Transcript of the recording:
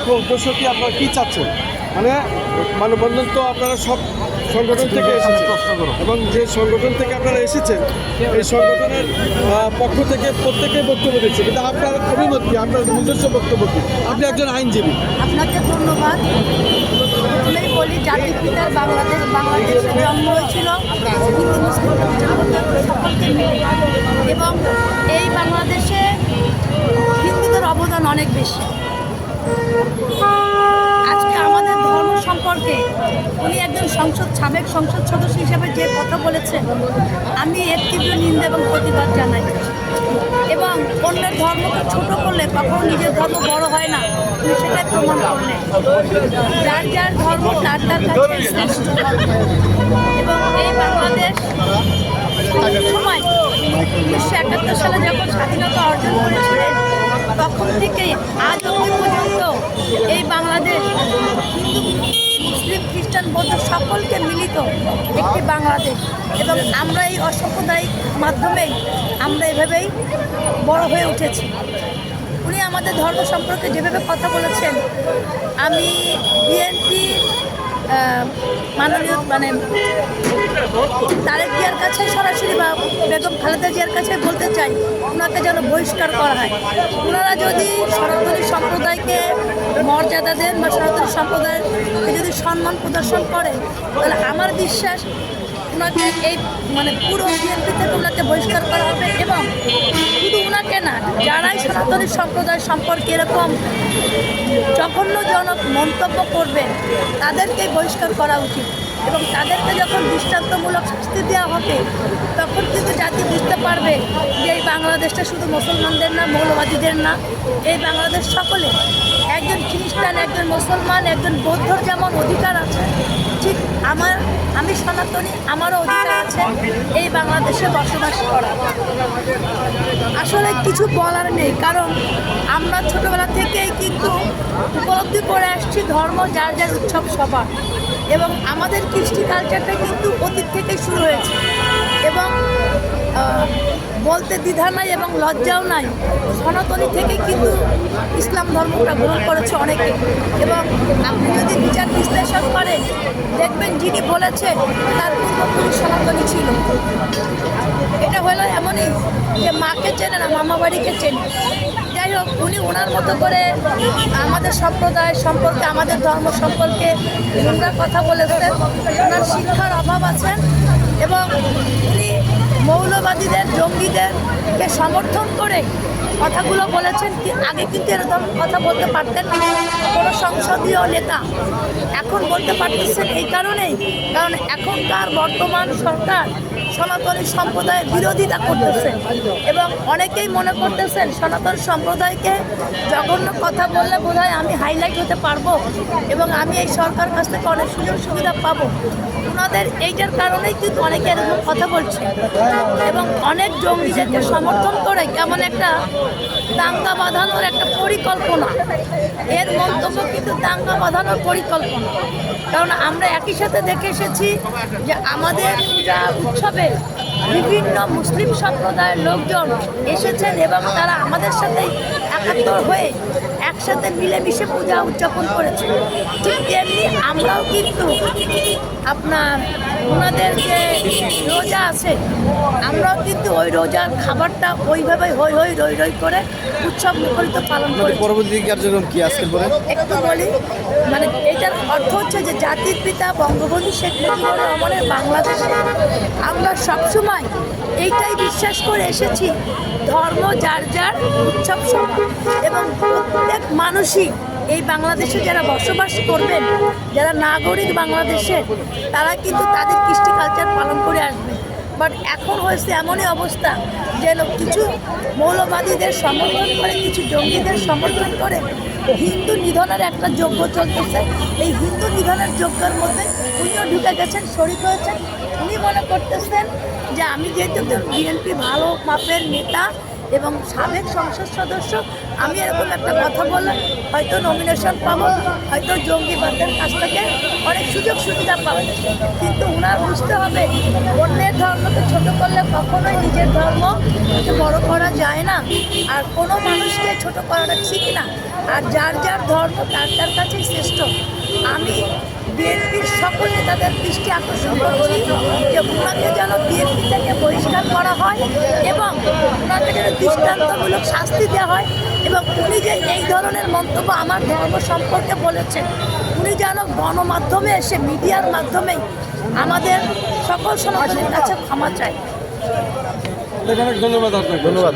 মুখ্য উদ্দেশ্য কি আপনারা কি চাচ্ছেন? মানে মানববন্ধন তো আপনারা সব সংগঠন থেকে এসেছেন। এবং যে সংগঠন থেকে আপনারা এসেছেন এই সংগঠনের পক্ষ থেকে প্রত্যেকে বক্তব্য দিচ্ছে। কিন্তু আপনার অভিমত কি? আপনার নিজস্ব বক্তব্য কি? আপনি একজন আইনজীবী। আপনাকে ধন্যবাদ। প্রথমেই বলি জাতির পিতার বাংলাদেশ বাংলাদেশে জন্ম হয়েছিল এবং এই বাংলাদেশে হিন্দুদের অবদান অনেক বেশি। আজকে আমাদের ধর্ম সম্পর্কে উনি একজন সংসদ, সাবেক সংসদ সদস্য হিসেবে যে কথা বলেছেন, আমি এর তীব্র নিন্দা এবং প্রতিবাদ জানাই। এবং অন্যের ধর্মকে ছোট করলে কখনো নিজের ধর্ম বড় হয় না, উনি সেটাই প্রমাণ করলেন। যার যার ধর্ম, তার তার কাছে এবং এই বাংলাদেশ সময় উনিশশো একাত্তর সালে যখন স্বাধীনতা অর্জন করেছিলেন তখন থেকে আজ অবধি পর্যন্ত এই বাংলাদেশ হিন্দু মুসলিম খ্রিস্টান বৌদ্ধ সকলকে মিলিত একটি বাংলাদেশ। এবং আমরা এই অসাম্প্রদায়িক মাধ্যমেই আমরা এভাবেই বড় হয়ে উঠেছি। উনি আমাদের ধর্ম সম্পর্কে যেভাবে কথা বলেছেন, আমি বিএনপি মাননীয় মানে তারেক কাছে সরাসরি বেগম খালেদা জিয়ার কাছে বলতে চাই, ওনাকে যেন বহিষ্কার করা হয়। ওনারা যদি সনাতনী সম্প্রদায়কে মর্যাদা দেন বা সনাতনী সম্প্রদায়কে যদি সম্মান প্রদর্শন করে তাহলে আমার বিশ্বাস ওনাকে এই মানে পুরো বিএনপি থেকে ওনাকে বহিষ্কার করা হবে এবং শুধু ওনাকে না, যারাই সনাতনী সম্প্রদায় সম্পর্কে এরকম জঘন্যজনক মন্তব্য করবে তাদেরকে বহিষ্কার করা উচিত। এবং তাদেরকে যখন দৃষ্টান্তমূলক শাস্তি দেওয়া হবে, তখন কিন্তু জাতি বুঝতে পারবে যে এই বাংলাদেশটা শুধু মুসলমানদের না, মৌলবাদীদের না। এই বাংলাদেশ সকলে একজন খ্রিস্টান, একজন মুসলমান, একজন বৌদ্ধর যেমন অধিকার আছে, ঠিক আমার, আমি সনাতনী, আমারও অধিকার আছে, এই বাংলাদেশে বসবাস করা। আসলে কিছু বলার নেই, কারণ আমরা ছোটবেলা থেকেই কিন্তু উপলব্ধি করে আসছি ধর্ম, যার যার উৎসব সবার। এবং আমাদের কৃষ্টি কালচারটা কিন্তু অতীত থেকেই শুরু হয়েছে। এবং বলতে দ্বিধা নাই এবং লজ্জাও নাই। সনাতনী থেকে কিন্তু ইসলাম ধর্মটা গ্রহণ করেছে অনেকে। এবং আপনি যদি বিচার বিশ্লেষণ করেন, দেখবেন যিনি বলেছে তার পূর্বপুরুষ সনাতনী ছিল। এটা হলো এমনই যে মাকে চেনে না মামা বাড়িকে চেনে। যাই হোক উনি ওনার মতো করে আমাদের সম্প্রদায় সম্পর্কে, আমাদের ধর্ম সম্পর্কে নোংরা কথা বলেছেন। ওনার শিক্ষার অভাব আছে এবং উনি মৌলবাদীদের, জঙ্গিদেরকে সমর্থন করে কথাগুলো বলেছেন কি, আগে কিন্তু এরকম কথা বলতে পারতেন না। কোনো সংসদীয় নেতা এখন বলতে পারতেছেন এই কারণেই, কারণ এখনকার বর্তমান সরকার সনাতনী সম্প্রদায়ের বিরোধিতা করতেছেন। এবং অনেকেই মনে করতেছেন সনাতন সম্প্রদায়কে জঘন্য কথা বললে বোধহয় আমি হাইলাইট হতে পারব এবং আমি এই সরকার কাছ থেকে অনেক সুযোগ সুবিধা পাবো। ওনাদের এইটার কারণেই কিন্তু অনেকে এরকম কথা বলছে। এবং অনেক জঙ্গিদেরকে সমর্থন করে কেমন একটা দাঙ্গা বাঁধানোর একটা পরিকল্পনা। এর মন্তব্য কিন্তু দাঙ্গা বাঁধানোর পরিকল্পনা। কারণ আমরা একই সাথে দেখে এসেছি যে আমাদের পূজা উৎসবে বিভিন্ন মুসলিম সম্প্রদায়ের লোকজন এসেছেন এবং তারা আমাদের সাথে একাত্তর হয়ে একসাথে মিলেমিশে পূজা উদযাপন করেছে। ঠিক তেমনি আমরাও কিন্তু আপনার ওনাদের যে রোজা আছে আমরাও কিন্তু ওই রোজার খাবারটা ওইভাবে হই হই রই রই করে উৎসব মুখরিত পালন করি পরবর্তী কার্যক্রম কি আজকের পরে? একটু বলি মানে এটার অর্থ হচ্ছে যে জাতির পিতা বঙ্গবন্ধু শেখ মুজিবুর রহমানের বাংলাদেশে। আমরা সবসময় এইটাই বিশ্বাস করে এসেছি, ধর্ম যার যার, উৎসব সমান এবং প্রত্যেক মানুষই এই বাংলাদেশে যারা বসবাস করবেন, যারা নাগরিক বাংলাদেশের তারা কিন্তু তাদের কৃষ্টি কালচার পালন করে আসবে। বাট এখন হয়েছে এমনই অবস্থা যেন কিছু মৌলবাদীদের সমর্থন করে, কিছু জঙ্গিদের সমর্থন করে হিন্দু নিধনের একটা যজ্ঞ চলতেছে। এই হিন্দু নিধনের যজ্ঞের মধ্যে উনিও ঢুকে গেছেন, শরিক হয়েছেন। উনি মনে করতেছেন যে আমি যেহেতু বিএনপি ভালো মাপের নেতা এবং সাবেক সংসদ সদস্য, আমি এরকম একটা কথা বললাম হয়তো নমিনেশন পাবো, হয়তো জঙ্গিবাদের কাছ থেকে অনেক সুযোগ সুবিধা পাবো। কিন্তু ওনার বুঝতে হবে, অন্যের ধর্মকে ছোট করলে কখনোই নিজের ধর্মকে বড় করা যায় না। আর কোনো মানুষকে ছোট করাটা ঠিক না। আর যার যার ধর্ম তার তার কাছেই শ্রেষ্ঠ। আমি বিএনপির সকল নেতাদের দৃষ্টি আকর্ষণ করছি যে ওনাকে যেন বিএনপি থেকে বহিষ্কার করা হয় এবং ওনাকে যেন দৃষ্টান্তমূলক শাস্তি দেওয়া হয় এবং উনি যে এই ধরনের মন্তব্য আমার ধর্ম সম্পর্কে বলেছেন উনি যেন গণমাধ্যমে এসে মিডিয়ার মাধ্যমেই আমাদের সকল সমাজের কাছে ক্ষমা চায়। ধন্যবাদ আপনাকে। ধন্যবাদ।